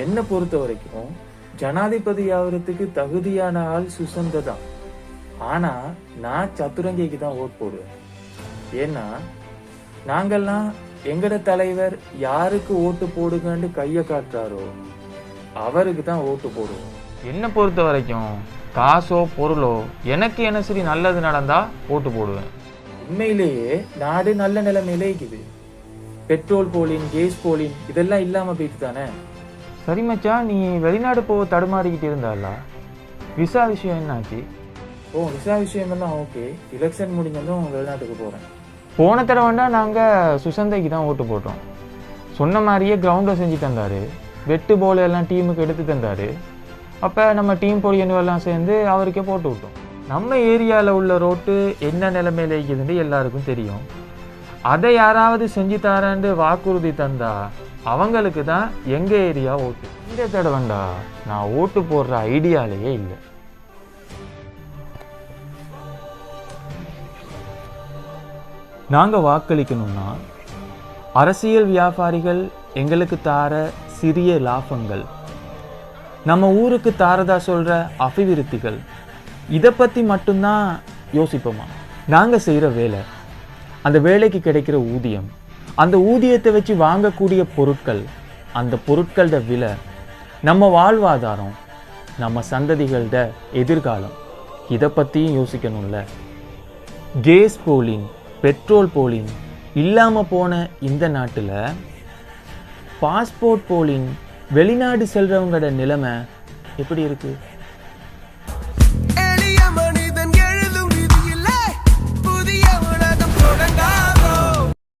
என்னை பொறுத்த வரைக்கும் ஜனாதிபதி ஆகிறதுக்கு தகுதியான ஆள் சுசந்த தான். ஆனா நான் சத்துரங்கைக்கு தான் ஓட் போடுவேன். ஏன்னா நாங்கெல்லாம் எங்கட தலைவர் யாருக்கு ஓட்டு போடுங்கன்னு கைய காட்டுறாரோ அவருக்கு தான் ஓட்டு போடுவோம். என்னை பொறுத்த வரைக்கும் காசோ பொருளோ எனக்கு என்ன சரி நல்லது நடந்தா ஓட்டு போடுவேன். உண்மையிலேயே நாடு நல்ல நிலைமையில இருக்குது. பெட்ரோல் போலின் கேஸ் போலின் இதெல்லாம் இல்லாம போயிட்டு தானே? சரி மச்சான் நீ வெளிநாடு போக தடுமாறிக்கிட்டு இருந்தால விசா விஷயம் என்னாச்சு? ஓ விசா விஷயமெல்லாம் ஓகே. எலெக்ஷன் முடிஞ்சதும் வெளிநாட்டுக்கு போறேன். போன தடவைண்டா நாங்கள் சுசந்தைக்கு தான் ஓட்டு போட்டோம். சொன்ன மாதிரியே கிரவுண்டை செஞ்சு தந்தார். வெட்டு போல எல்லாம் டீமுக்கு எடுத்து தந்தார். அப்போ நம்ம டீம் பொடியனுவெல்லாம் சேர்ந்து அவருக்கே போட்டு விட்டோம். நம்ம ஏரியாவில் உள்ள ரோட்டு என்ன நிலைமையில இருக்குதுன்னு எல்லாருக்கும் தெரியும். அதை யாராவது செஞ்சு தரேன்னு வாக்குறுதி தந்தா அவங்களுக்கு தான் எங்கள் ஏரியா ஓட்டு? இந்த தடவைண்டா நான் ஓட்டு போடுற ஐடியாலேயே இல்லை. நாங்கள் வாக்களிக்கணும்னா அரசியல் வியாபாரிகள் எங்களுக்கு தார சிறிய லாபங்கள். நம்ம ஊருக்கு தாரதா சொல்கிற அபிவிருத்திகள். இதை பற்றி மட்டும்தான் யோசிப்போமா? நாங்கள் செய்கிற வேலை அந்த வேலைக்கு கிடைக்கிற ஊதியம் அந்த ஊதியத்தை வச்சு வாங்கக்கூடிய பொருட்கள் அந்த பொருட்களோட விலை நம்ம வாழ்வாதாரம் நம்ம சந்ததிகளோட எதிர்காலம் இதை பற்றியும் யோசிக்கணும்ல. கேஸ் போலிங் பெட்ரோல் போலிங் இல்லாமல் போன இந்த நாட்டில் பாஸ்போர்ட் போலிங் வெளிநாடு செல்றவங்களோட நிலைமை எப்படி இருக்குது